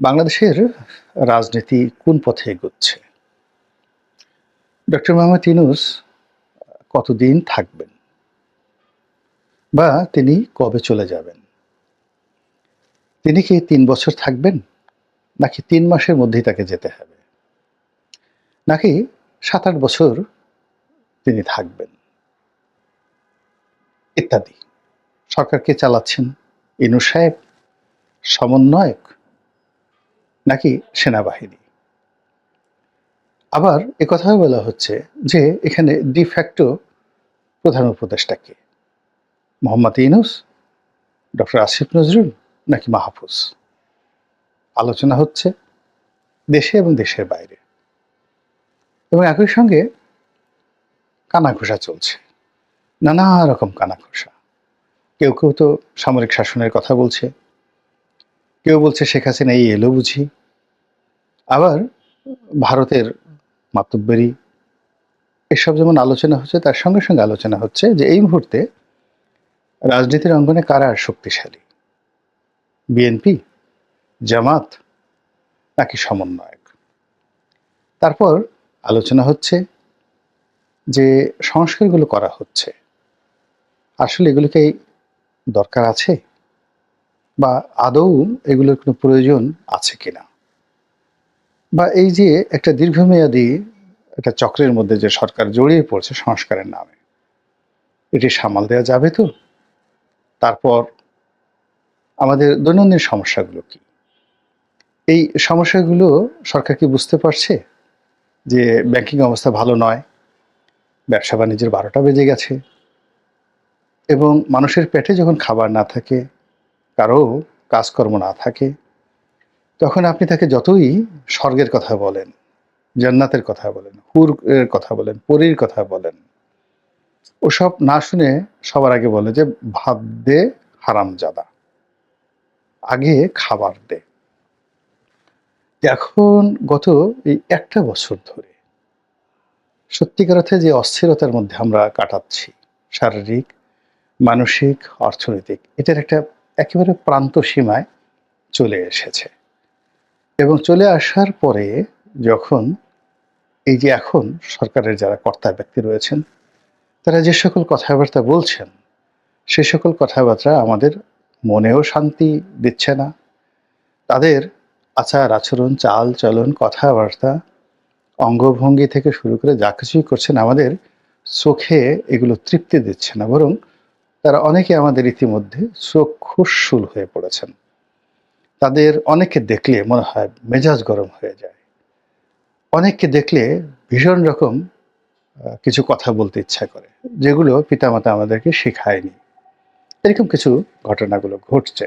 বাংলাদেশের রাজনীতি কোন পথে এগোচ্ছে? ডক্টর মোহাম্মদ ইউনুস কতদিন থাকবেন? বা তিনি কবে চলে যাবেন? তিনি কি তিন বছর থাকবেন? নাকি তিন মাসের মধ্যেই তাকে যেতে হবে? নাকি সাত আট বছর তিনি থাকবেন? ইত্যাদি। সরকারকে চালাচ্ছেন? ইনু সাহেব? সমন্বয়ক? নাকি সেনাবাহিনী। আবার কথাও বলা হচ্ছে যে এখানে ডিফ্যাক্টো প্রধান উপদেষ্টা কে? মোহাম্মদ ইউনুস, ডক্টর আসিফ নজরুল নাকি মাহফুজ? আলোচনা হচ্ছে দেশে এবং দেশের বাইরে। এবং একই সঙ্গে কানাঘোষা চলছে। নানা রকম কানাঘোষা। কেউ কেউ তো সামরিক শাসনের কথা বলছে। কেউ বলছে শেখ হাসিনা এই এলো বুঝি। আবার ভারতের মাতব্বরী, এসব যেমন আলোচনা হচ্ছে, তার সঙ্গে সঙ্গে আলোচনা হচ্ছে যে এই মুহূর্তে রাজনীতির অঙ্গনে কারা আর শক্তিশালী বিএনপি জামাত নাকি সমন্বয়ক? তারপর আলোচনা হচ্ছে যে সংস্কারগুলো করা হচ্ছে। আসলে এগুলোকে দরকার আছে? বা আদৌ এগুলোর কোনো প্রয়োজন আছে কিনা? বা এই যে একটা দীর্ঘমেয়াদী একটা চক্রের মধ্যে যে সরকার জড়িয়ে পড়ছে সংস্কারের নামে, এটি সামাল দেওয়া যাবে তো? তারপর আমাদের দৈনন্দিন সমস্যাগুলো কি? এই সমস্যাগুলো সরকার কি বুঝতে পারছে যে ব্যাংকিং অবস্থা ভালো নয়, ব্যবসা বাণিজ্যের বারোটা বেজে গেছে এবং মানুষের পেটে যখন খাবার না থাকে, কারও কাজকর্ম না থাকে তখন আপনি তাকে যতই স্বর্গের কথা বলেন, জান্নাতের কথা বলেন হুর এর কথা বলেন, পরীর কথা বলেন, ওসব না শুনে সবার আগে বলে যে, ভাত দে হারামজাদা আগে খাবার দে। এখন গত এই একটা বছর ধরে সত্যিকার অর্থে যে অস্থিরতার মধ্যে আমরা কাটাচ্ছি, শারীরিক, মানসিক, অর্থনৈতিক, এটার একটা একেবারে প্রান্ত সীমায় চলে এসেছে। এবং চলে আসার পরে যখন এই যে এখন সরকারের যারা কর্তা ব্যক্তি রয়েছেন, তারা যে সকল কথাবার্তা বলছেন, সে সকল কথাবার্তা আমাদের মনেও শান্তি দিচ্ছে না। তাদের আচার আচরণ, চাল চলন, কথাবার্তা, অঙ্গভঙ্গি থেকে শুরু করে যা কিছুই করছেন, আমাদের চোখে এগুলো তৃপ্তি দিচ্ছে না। বরং তারা অনেকে আমাদের ইতিমধ্যে চক্ষুশুল হয়ে পড়েছেন। তাদের অনেককে দেখলে মনে হয় মেজাজ গরম হয়ে যায়। অনেককে দেখলে ভীষণ রকম কিছু কথা বলতে ইচ্ছা করে, যেগুলো পিতামাতা আমাদেরকে শেখায়নি। এরকম কিছু ঘটনাগুলো ঘটছে,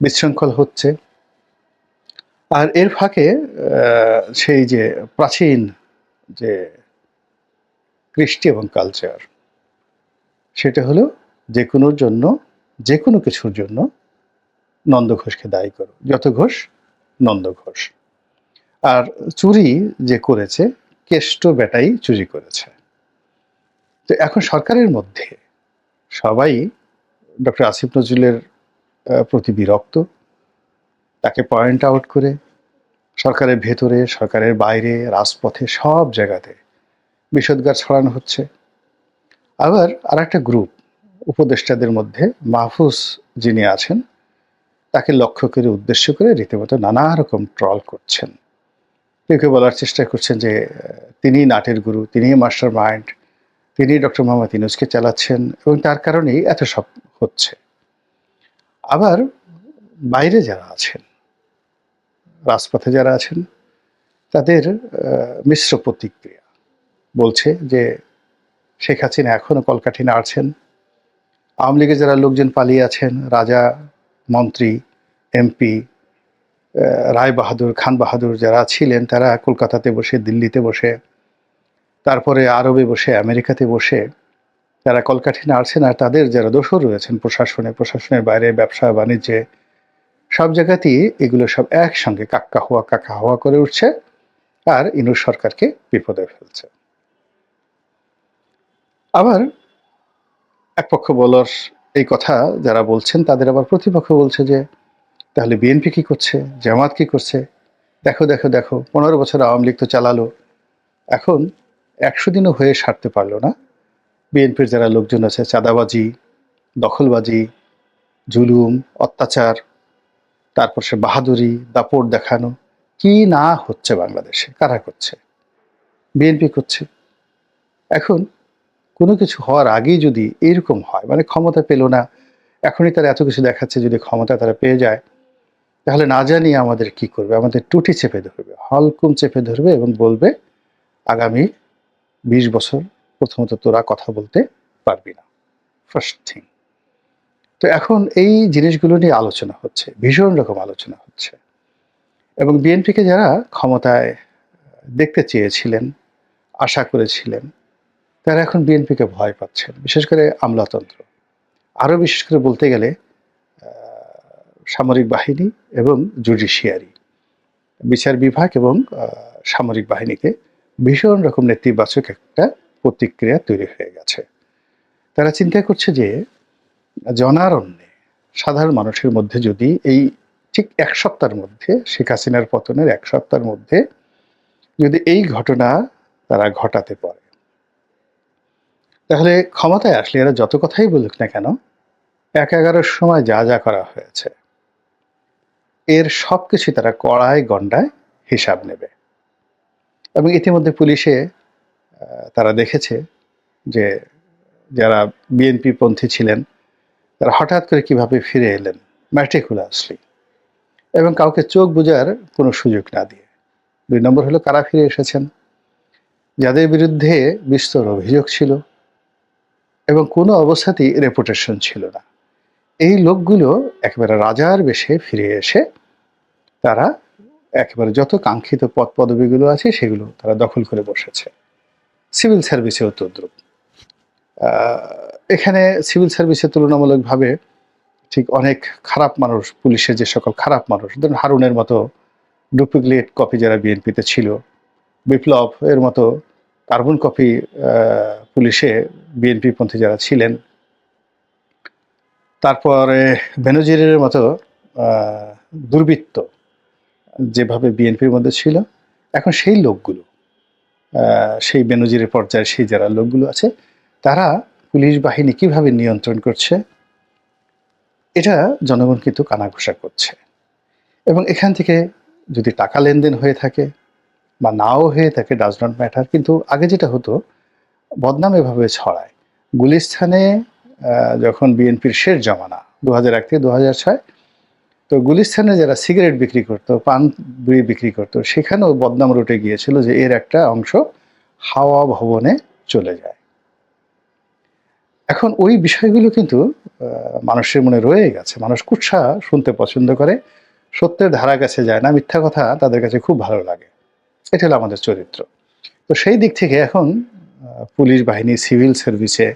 বিশৃঙ্খল হচ্ছে। আর এর ফাঁকে সেই যে প্রাচীন যে কৃষ্টি এবং কালচার সেটা হলো যে কোনোর জন্য, যে কোনো কিছুর জন্য নন্দ ঘোষকে দায়ী করো। যত ঘোষ, নন্দ ঘোষ। আর চুরি যে করেছে, কেষ্ট বেটাই চুরি করেছে। তো এখন সরকারের মধ্যে সবাই ডক্টর আসিফ নজরুলের প্রতি বিরক্ত। তাকে পয়েন্ট আউট করে সরকারের ভেতরে, সরকারের বাইরে, রাজপথে, সব জায়গাতে বিষদগার ছড়ানো হচ্ছে। আবার আর একটা গ্রুপ উপদেষ্টাদের মধ্যে, মাহফুজ যিনি আছেন তাকে লক্ষ্য করে, উদ্দেশ্য করে রীতিমতো নানা রকম ট্রল করছেন। কেউ কেউ বলার চেষ্টা করছেন যে, তিনি নাটের গুরু, তিনি মাস্টার মাইন্ড, তিনি ডক্টর মোহাম্মদ ইনুজকে চালাচ্ছেন এবং তার কারণেই এত সব হচ্ছে। আবার বাইরে যারা আছেন, রাজপথে যারা আছেন, তাদের মিশ্র প্রতিক্রিয়া বলছে যে, শেখ হাসিনা এখনও কলকাঠি নাড়ছেন। আওয়ামী লীগের যারা লোকজন পালিয়ে আছেন, রাজা মন্ত্রী, এমপি রায় বাহাদুর, খান বাহাদুর যারা ছিলেন, তারা কলকাতাতে বসে, দিল্লিতে বসে, তারপরে আরবে বসে, আমেরিকাতে বসে, যারা কলকাঠি নাড়ছেন আর তাদের যারা দোষও রয়েছেন প্রশাসনে, প্রশাসনের বাইরে ব্যবসা, বাণিজ্যে, সব জায়গাতেই এগুলো সব একসঙ্গে কাক্কা হওয়া কাকা হওয়া করে উঠছে আর ইনুর সরকারকে বিপদে ফেলছে। আবার এক পক্ষ বলার এই কথা যারা বলছেন, তাদের আবার প্রতিপক্ষ বলছে যে, তাহলে বিএনপি কি করছে? জামাত কি করছে? দেখো দেখো দেখো, পনেরো বছর আওয়ামী লীগ তো চালালো। এখন একশো দিনও হয়ে সারতে পারল না। বিএনপির যারা লোকজন আছে, চাঁদাবাজি, দখলবাজি, জুলুম, অত্যাচার, তারপর সে বাহাদুরি, দাপট দেখানো, কি না হচ্ছে বাংলাদেশে? কারা করছে? বিএনপি করছে। এখন কোনো কিছু হওয়ার আগেই যদি এরকম হয় মানে ক্ষমতা পেল না, এখনই তারা এত কিছু দেখাচ্ছে যদি ক্ষমতা তারা পেয়ে যায়, তাহলে না জানি আমাদের কি করবে? আমাদের টুটি চেপে ধরবে, হলকুম চেপে ধরবে এবং বলবে, আগামী বিশ বছর প্রথমত তোরা কথা বলতে পারবি না। ফার্স্ট থিং তো এখন এই জিনিসগুলো নিয়ে আলোচনা হচ্ছে, ভীষণ রকম আলোচনা হচ্ছে। এবং বিএনপিকে যারা ক্ষমতায় দেখতে চেয়েছিলেন, আশা করেছিলেন তারা এখন বিএনপিকে ভয় পাচ্ছেন, বিশেষ করে আমলাতন্ত্র। আরও বিশেষ করে বলতে গেলে সামরিক বাহিনী এবং জুডিশিয়ারি, বিচার বিভাগ এবং সামরিক বাহিনীতে ভীষণ রকম নেতিবাচক একটা প্রতিক্রিয়া তৈরি হয়ে গেছে। তারা চিন্তা করছে যে, জনারণ্যে সাধারণ মানুষের মধ্যে যদি এই ঠিক এক সপ্তাহের মধ্যে, শেখ হাসিনার পতনের এক সপ্তাহের মধ্যে যদি এই ঘটনা তারা ঘটাতে পারে তাহলে ক্ষমতায় আসলে এরা যত কথাই বলুক না কেন, এক এগারোর সময় যা যা করা হয়েছে, এর সব কিছু তারা কড়ায় গন্ডায় হিসাব নেবে। এবং ইতিমধ্যে পুলিশে তারা দেখেছে যে যারা বিএনপি পন্থী ছিলেন, তারা হঠাৎ করে কীভাবে ফিরে এলেন ম্যাট্রিকুলাসলি এবং কাউকে চোখ বোঝার কোনো সুযোগ না দিয়ে। দুই নম্বর হলো কারা ফিরে এসেছেন? যাদের বিরুদ্ধে বিস্তর অভিযোগ ছিল এবং কোনো অবস্থাতেই রেপুটেশন ছিল না। এই লোকগুলো একেবারে রাজার বেশে ফিরে এসে তারা একেবারে যত কাঙ্ক্ষিত পদ পদবিগুলো আছে সেগুলো তারা দখল করে বসেছে। সিভিল সার্ভিসেও তদ্রুপ। এখানে সিভিল সার্ভিসে তুলনামূলকভাবে ঠিক অনেক খারাপ মানুষ, পুলিশের যে সকল খারাপ মানুষ, ধরুন হারুনের মতো ডুপ্লিকেট কপি যারা বিএনপিতে ছিল, বিপ্লব এর মতো কার্বন কপি পুলিশে বিএনপি পন্থী যারা ছিলেন, তারপরে বেনজিরের মতো দুর্বৃত্ত যেভাবে বিএনপির মধ্যে ছিল, এখন সেই লোকগুলো সেই বেনজিরের পর্যায়ে সেই যারা লোকগুলো আছে, তারা পুলিশ বাহিনী কীভাবে নিয়ন্ত্রণ করছে, এটা জনগণ কিন্তু কানাঘুষা করছে। এবং এখান থেকে যদি টাকা লেনদেন হয়ে থাকে বা নাও হয়ে থাকে ডাজ নট ম্যাটার কিন্তু আগে যেটা হতো বদনাম এভাবে ছড়ায়। গুলিস্থানে যখন বিএনপির শেষ জমানা দু হাজার এক থেকে দু হাজার ছয়, তো গুলিস্থানে যারা সিগারেট বিক্রি করতো, পান বিড়ি বিক্রি করতো, সেখানেও বদনাম রুটে গিয়েছিল যে এর একটা অংশ হাওয়া ভবনে চলে যায়। এখন ওই বিষয়গুলো কিন্তু মানুষের মনে রয়ে গেছে। মানুষ কুৎসা শুনতে পছন্দ করে, সত্যের ধারা কাছে যায় না, মিথ্যা কথা তাদের কাছে খুব ভালো লাগে। এটা হলো আমাদের চরিত্র। তো সেই দিক থেকে এখন পুলিশ বাহিনী, সিভিল সার্ভিসে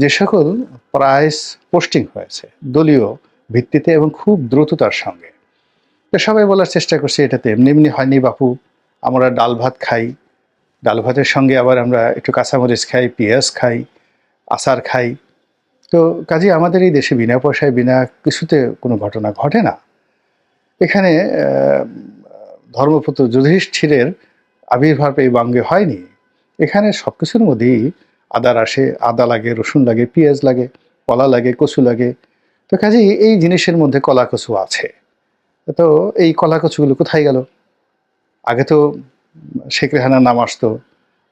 যে সকল প্রাইস পোস্টিং হয়েছে, দলীয় ভিত্তিতে এবং খুব দ্রুততার সঙ্গে। তো সবাই বলার চেষ্টা করছে এটাতে এমনি এমনি হয়নি বাপু। আমরা ডাল ভাত খাই। ডাল ভাতের সঙ্গে আবার আমরা একটু কাঁচামরিচ খাই, পেঁয়াজ খাই, আচার খাই। তো কাজে, আমাদের এই দেশে বিনা পয়সায়, বিনা কিছুতে কোনো ঘটনা ঘটে না। এখানে ধর্মপুত্র যুধিষ্ঠিরের আবির্ভাব এই বঙ্গে হয়নি। এখানে সব কিছুর মধ্যেই আদা আসে, আদা লাগে, রসুন লাগে, পেঁয়াজ লাগে, কলা লাগে, কচু লাগে। তো কাজেই এই জিনিসের মধ্যে কলা কচু আছে। তো এই কলা কচুগুলো কোথায় গেল? আগে তো শেখ রেহানার নাম আসতো,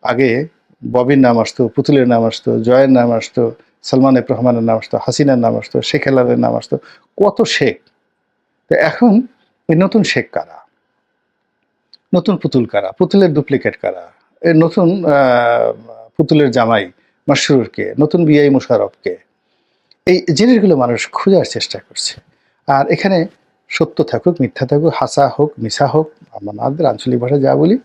আগে ববির নাম আসতো, পুতুলের নাম আসতো, জয়ের নাম আসতো, সালমান এফ রহমানের নাম আসতো, হাসিনার নাম আসতো, শেখ হেলালের নাম আসতো। কত শেখ? তো এখন এই নতুন শেখ কারা? নতুন পুতুল কারা? পুতুলের ডুপ্লিকেট কারা? নতুন পুতুলের জামাই মাসরুরকে নতুন বিআই মুশারফকে, এই জিনিসগুলো মানুষ খোঁজার চেষ্টা করছে। আর এখানে সত্য থাকুক, মিথ্যা থাকুক, হাসা হোক মিশা হোক আমাদের আঞ্চলিক ভাষা যা বলি,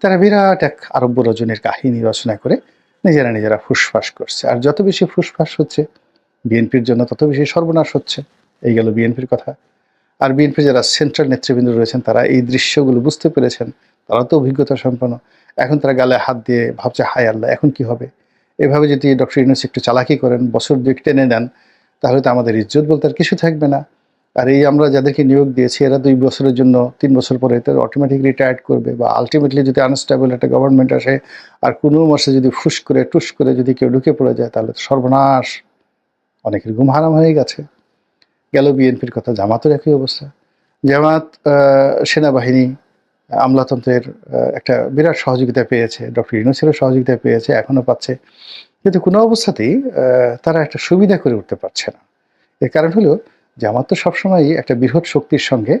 তারা বিরাট এক আরব্য রজনীর কাহিনী রচনা করে নিজেরা নিজেরা ফুসফাস করছে। আর যত বেশি ফুসফাস হচ্ছে, বিএনপির জন্য তত বেশি সর্বনাশ হচ্ছে। এই গেল বিএনপির কথা। আর বিএনপি যারা সেন্ট্রাল নেতৃবৃন্দ রয়েছেন, তারা এই দৃশ্যগুলো বুঝতে পেরেছেন। তারা তো অভিজ্ঞতা সম্পন্ন। এখন তারা গালে হাত দিয়ে ভাবছে, হায় আল্লাহ, এখন কি হবে? এভাবে যদি ডক্টর ইউনুস একটু চালাকি করেন, বছর দুই টেনে নেন, তাহলে তো আমাদের ইজ্জত বলতে আর কিছু থাকবে না। আর এই আমরা যাদেরকে নিয়োগ দিয়েছি, এরা দুই বছরের জন্য, তিন বছর পরে তারা অটোমেটিক রিটায়ার্ড করবে বা আলটিমেটলি যদি আনস্টেবল একটা গভর্নমেন্ট আসে, আর কোনো মাসে যদি ফুস করে, টুস করে যদি কেউ ঢুকে পড়ে যায়, তাহলে তো সর্বনাশ। অনেকের ঘুম হারাম হয়ে গেছে। গেল বিএনপির কথা, জামাতের একই অবস্থা। জামাত সেনাবাহিনী আমলাতন্ত্রের একটা বিরাট সহযোগিতা পেয়েছে। ডক্টর ইউনুসেরও সহযোগিতা পেয়েছে এখনও পাচ্ছে। কিন্তু কোনো অবস্থাতেই তারা একটা সুবিধা করে উঠতে পারছে না। এর কারণ হলো, জামাত তো সবসময়ই একটা বৃহৎ শক্তির সঙ্গে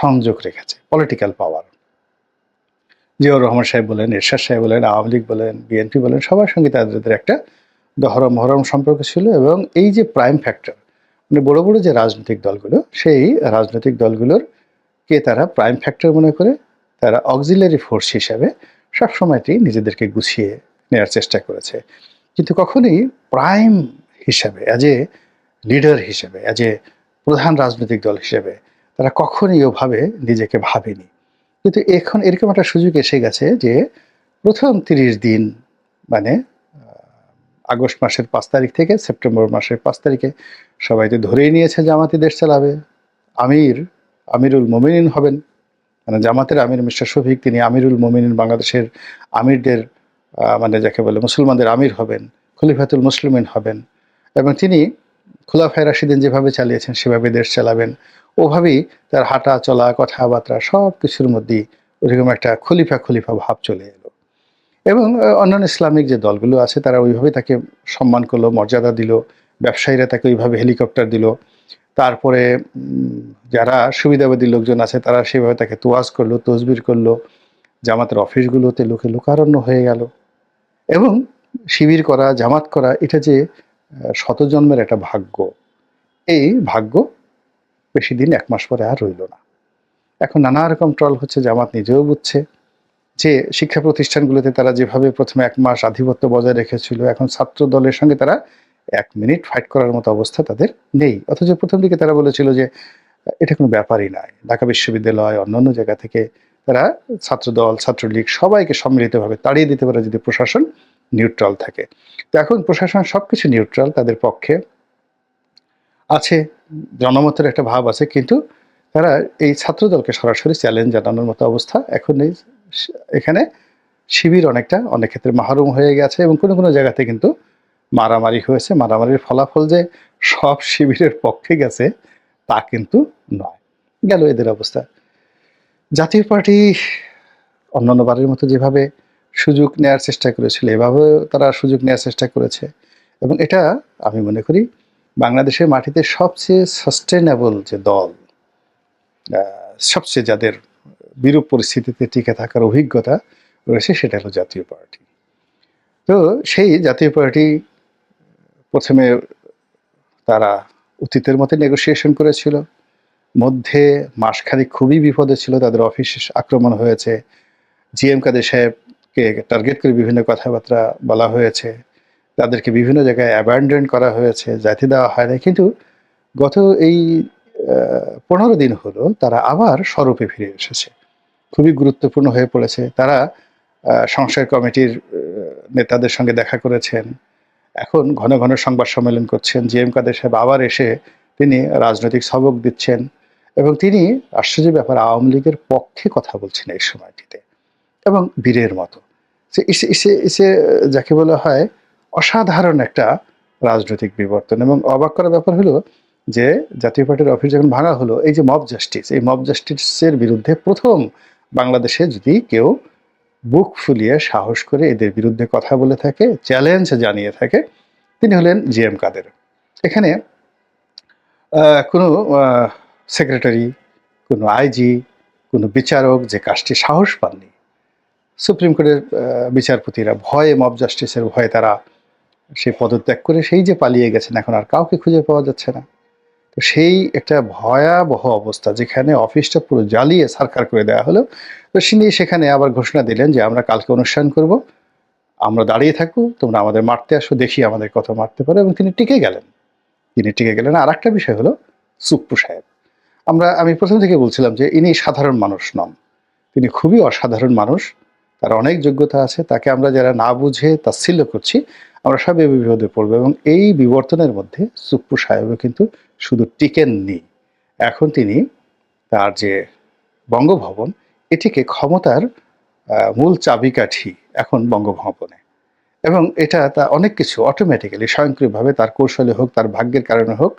সংযোগ রেখেছে পলিটিক্যাল পাওয়ার জিয়াউর রহমান সাহেব বলেন, এরশাদ সাহেব বলেন, আওয়ামী লীগ বলেন, বিএনপি বলেন, সবার সঙ্গে তাদের একটা দহরম মহরম সম্পর্ক ছিল এবং এই যে প্রাইম ফ্যাক্টর মানে বড় বড় যে রাজনৈতিক দলগুলো, সেই রাজনৈতিক দলগুলোর কে তারা প্রাইম ফ্যাক্টর মনে করে, তারা অক্সিলারি ফোর্স হিসাবে সবসময়টি নিজেদেরকে গুছিয়ে নেওয়ার চেষ্টা করেছে। কিন্তু কখনই প্রাইম হিসাবে অ্যাজ এ লিডার হিসেবে অ্যাজ এ প্রধান রাজনৈতিক দল হিসেবে তারা কখনোই ওভাবে নিজেকে ভাবেনি। কিন্তু এখন এরকম একটা সুযোগ এসে গেছে যে প্রথম তিরিশ দিন মানে আগস্ট মাসের পাঁচ তারিখ থেকে, সেপ্টেম্বর মাসের পাঁচ তারিখে সবাই তো ধরেই নিয়েছে জামাতি দেশ চালাবে। আমির আমিরুল মোমিনিন হবেন। মানে জামাতের আমির মিস্টার শফিক, তিনি আমিরুল মোমিনিন বাংলাদেশের আমিরদের মানে যাকে বলে মুসলমানদের আমির হবেন, খলিফাতুল মুসলিমিন হবেন এবং তিনি খোলাফায় রাশিদিন যেভাবে চালিয়েছেন, সেভাবে দেশ চালাবেন। ওভাবেই তার হাঁটা, চলা, কথাবার্তা সব কিছুর মধ্যেই ওরকম একটা খলিফা খলিফা ভাব চলে এলো। এবং অন্যান্য ইসলামিক যে দলগুলো আছে, তারা ওইভাবে তাকে সম্মান করল, মর্যাদা দিল, ব্যবসায়ীরা তাকে ওইভাবে হেলিকপ্টার দিল। তারপরে যারা সুবিধাবাদী লোকজন আছে, তারা সেভাবে তাকে তোয়াজ করল, তসবির করল, জামাতের অফিসগুলোতে লোকে লোকারণ্য হয়ে গেল। এবং শিবির করা, জামাত করা, এটা যে শতজন্মের একটা ভাগ্য, এই ভাগ্য বেশি দিন এক মাস পরে আর রইল না। এখন নানা রকম ট্রল হচ্ছে, জামাত নিজেও বুঝছে যে, শিক্ষা প্রতিষ্ঠানগুলোতে তারা যেভাবে প্রথমে এক মাস আধিপত্য বজায় রেখেছিল, এখন ছাত্র দলের সঙ্গে তারা এক মিনিট ফাইট করার মতো অবস্থা তাদের নেই। অথচ প্রথম দিকে তারা বলেছিল যে, এটা কোনো ব্যাপারই নয়। ঢাকা বিশ্ববিদ্যালয়, অন্যান্য জায়গা থেকে তারা ছাত্রদল, ছাত্রলীগ সবাইকে সম্মিলিতভাবে তাড়িয়ে দিতে পারে যদি প্রশাসন নিউট্রাল থাকে। তো এখন প্রশাসন সবকিছু নিউট্রাল তাদের পক্ষে আছে, জনমতের একটা ভাব আছে, কিন্তু তারা এই ছাত্রদলকে সরাসরি চ্যালেঞ্জ জানানোর মতো অবস্থা এখন এই এখানে শিবির অনেকটা, অনেক ক্ষেত্রে মাহরুম হয়ে গেছে এবং কোনো কোনো জায়গাতে কিন্তু মারামারি হয়েছে, মারামারির ফলাফল যে সব শিবিরের পক্ষে গেছে তা কিন্তু নয়। গেল এদের অবস্থা। জাতীয় পার্টি অন্যান্য বারের মতো যেভাবে সুযোগ নেওয়ার চেষ্টা করেছিল, এভাবেও তারা সুযোগ নেওয়ার চেষ্টা করেছে। এবং এটা আমি মনে করি বাংলাদেশের মাটিতে সবচেয়ে সাস্টেনেবল যে দল সবচেয়ে যাদের বিরূপ পরিস্থিতিতে টিকে থাকার অভিজ্ঞতা রয়েছে সেটা হলো জাতীয় পার্টি। তো সেই জাতীয় পার্টি প্রথমে তারা অতীতের মতো নেগোসিয়েশন করেছিল। মধ্যে মাসখানেক খুবই বিপদে ছিল তাদের অফিস আক্রমণ হয়েছে। জিএম কাদের সাহেবকে টার্গেট করে বিভিন্ন কথাবার্তা বলা হয়েছে। তাদেরকে বিভিন্ন জায়গায় অ্যাবান্ডন করা হয়েছে জাতি দেওয়া হয় না কিন্তু গত এই পনেরো দিন হলো তারা আবার স্বরূপে ফিরে এসেছে। খুবই গুরুত্বপূর্ণ হয়ে পড়েছে। তারা আহ, সংস্কার কমিটির নেতাদের সঙ্গে দেখা করেছেন। এখন ঘন ঘন সংবাদ সম্মেলন করছেন। জি এম কাদের সাহেব আবার এসে তিনি রাজনৈতিক সবক দিচ্ছেন এবং তিনি আশ্চর্য ব্যাপার, আওয়ামী লীগের পক্ষে কথা বলছেন এই সময়টিতে এবং বীরের মতো। ইসে যাকে বলা হয় অসাধারণ একটা রাজনৈতিক বিবর্তন এবং অবাক করার ব্যাপার হলো যে জাতীয় পার্টির অফিস যখন ভাঙা হলো, এই যে মব জাস্টিস এই মব জাস্টিসের বিরুদ্ধে প্রথম বাংলাদেশে যদি কেউ বুক ফুলিয়ে সাহস করে এদের বিরুদ্ধে কথা বলে থাকে চ্যালেঞ্জ জানিয়ে থাকে। তিনি হলেন জি এম কাদের। এখানে কোনো সেক্রেটারি কোনো আইজি কোনো বিচারক যে কাজটি সাহস পাননি। সুপ্রিম কোর্টের বিচারপতিরা ভয়ে মব জাস্টিসের ভয়ে তারা সেই পদত্যাগ করে সেই যে পালিয়ে গেছেন, এখন আর কাউকে খুঁজে পাওয়া যাচ্ছে না। তো সেই একটা ভয়াবহ অবস্থা যেখানে অফিসটা পুরো জ্বালিয়ে সারকার করে দেওয়া হলো। তো তিনি সেখানে আবার ঘোষণা দিলেন যে, আমরা কালকে অনুষ্ঠান করব। আমরা দাঁড়িয়ে থাকব। তোমরা আমাদের মারতে আসো, দেখি আমাদের কত মারতে পারো। এবং তিনি টিকে গেলেন। তিনি টিকে গেলেন। আর একটা বিষয় হলো সুপ্পু সাহেব। আমরা, আমি প্রথম থেকে বলছিলাম যে, ইনি সাধারণ মানুষ নন। তিনি খুবই অসাধারণ মানুষ। তার অনেক যোগ্যতা আছে, তাকে আমরা যারা না বুঝে তাচ্ছিল্য করছি, আমরা সব এই বিপদে পড়ব এবং এই বিবর্তনের মধ্যে সুপ্পু সাহেবও কিন্তু শুধু টিকেননি। এখন তিনি তার যে বঙ্গভবন, এটিকে ক্ষমতার মূল চাবিকাঠি এখন বঙ্গভবনে। এবং এটা তা অনেক কিছু অটোমেটিক্যালি স্বয়ংক্রিয়ভাবে তার কৌশলে হোক, তার ভাগ্যের কারণে হোক,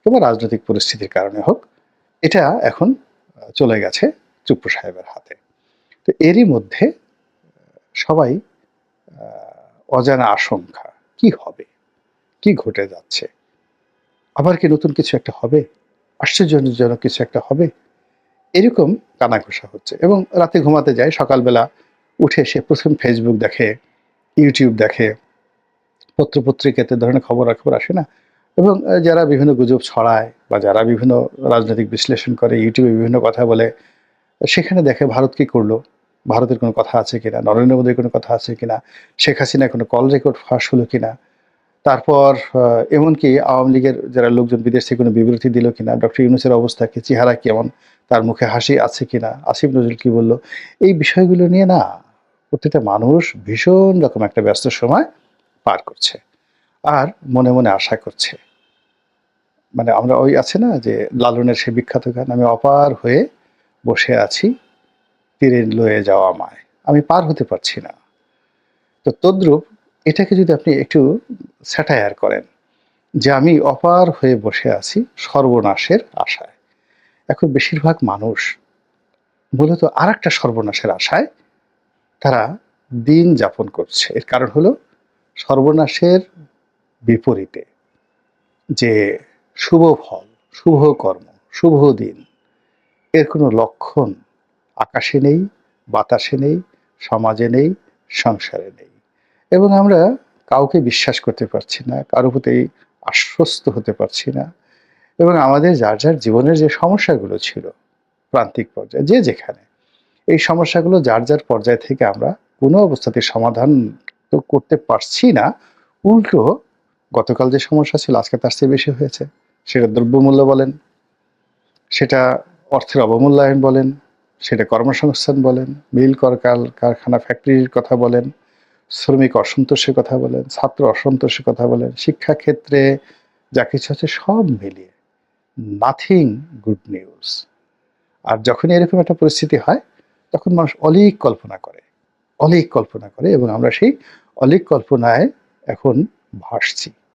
কিংবা রাজনৈতিক পরিস্থিতির কারণে হোক, এটা এখন চলে গেছে চুপ্পু সাহেবের হাতে। তো এরই মধ্যে সবাই অজানা আশঙ্কা, কি হবে? কি ঘটে যাচ্ছে? আবার কি নতুন কিছু একটা হবে? আশ্চর্যজনক কিছু একটা হবে? এরকম কানাঘোষা হচ্ছে এবং রাতে ঘুমাতে যায়, সকালবেলা উঠে সে প্রথম ফেসবুক দেখে ইউটিউব দেখে, পত্রপত্রিকাতে ধরনের খবর খবরাখবর আসে না এবং যারা বিভিন্ন গুজব ছড়ায় বা যারা বিভিন্ন রাজনৈতিক বিশ্লেষণ করে ইউটিউবে বিভিন্ন কথা বলে, সেখানে দেখে ভারত কি করল? ভারতের কোনো কথা আছে কিনা, নরেন্দ্র মোদীর কোনো কথা আছে কিনা, শেখ হাসিনা কোনো কল রেকর্ড ফাঁস হলো কিনা, তারপর এমনকি আওয়ামী লীগের যারা লোকজন বিদেশ থেকে কোনো বিবৃতি দিল কিনা, ডক্টর ইউনুসের অবস্থা কি, চেহারা কেমন, তার মুখে হাসি আছে কিনা, আসিফ নজরুল কি বলল, এই বিষয়গুলো নিয়ে না প্রতিটা মানুষ ভীষণ রকম একটা ব্যস্ত সময় পার করছে আর মনে মনে আশা করছে। মানে আমরা ওই আছে না যে, লালনের সে বিখ্যাত গান, আমি অপার হয়ে বসে আছি। তীরে লয়ে যাওয়া মায় আমি পার হতে পারছি না। তো তদ্রূপ এটাকে যদি আপনি একটু স্যাটায়ার করেন যে আমি অপার হয়ে বসে আছি সর্বনাশের আশায়। এখন বেশিরভাগ মানুষ, মূলত আর একটা সর্বনাশের আশায়, তারা দিন যাপন করছে। এর কারণ হলো সর্বনাশের বিপরীতে যে শুভ ফল, শুভ কর্ম, শুভ দিন, এর কোনো লক্ষণ আকাশে নেই, বাতাসে নেই, সমাজে নেই, সংসারে নেই। এবং আমরা কাউকে বিশ্বাস করতে পারছি না, কারও প্রতি আশ্বস্ত হতে পারছি না। এবং আমাদের যার যার জীবনের যে সমস্যাগুলো ছিল, প্রান্তিক পর্যায়ে, যে যেখানে, এই সমস্যাগুলো যার যার পর্যায় থেকে আমরা কোনো অবস্থাতে সমাধান তো করতে পারছি না, উল্টো গতকাল যে সমস্যা ছিল, আজকে তার চেয়ে বেশি হয়েছে। সেটা দ্রব্যমূল্য বলেন, সেটা অর্থের অবমূল্যায়ন বলেন সেটা কর্মসংস্থান বলেন, মিল করকাল কারখানা ফ্যাক্টরির কথা বলেন, শ্রমিক অসন্তোষের কথা বলেন, ছাত্র অসন্তোষের কথা বলেন, শিক্ষাক্ষেত্রে যা কিছু আছে সব মিলিয়ে নাথিং গুড নিউজ আর যখন এরকম একটা পরিস্থিতি হয়, তখন মানুষ অলিক কল্পনা করে, অলিক কল্পনা করে এবং আমরা সেই অলিক কল্পনায় এখন ভাসছি।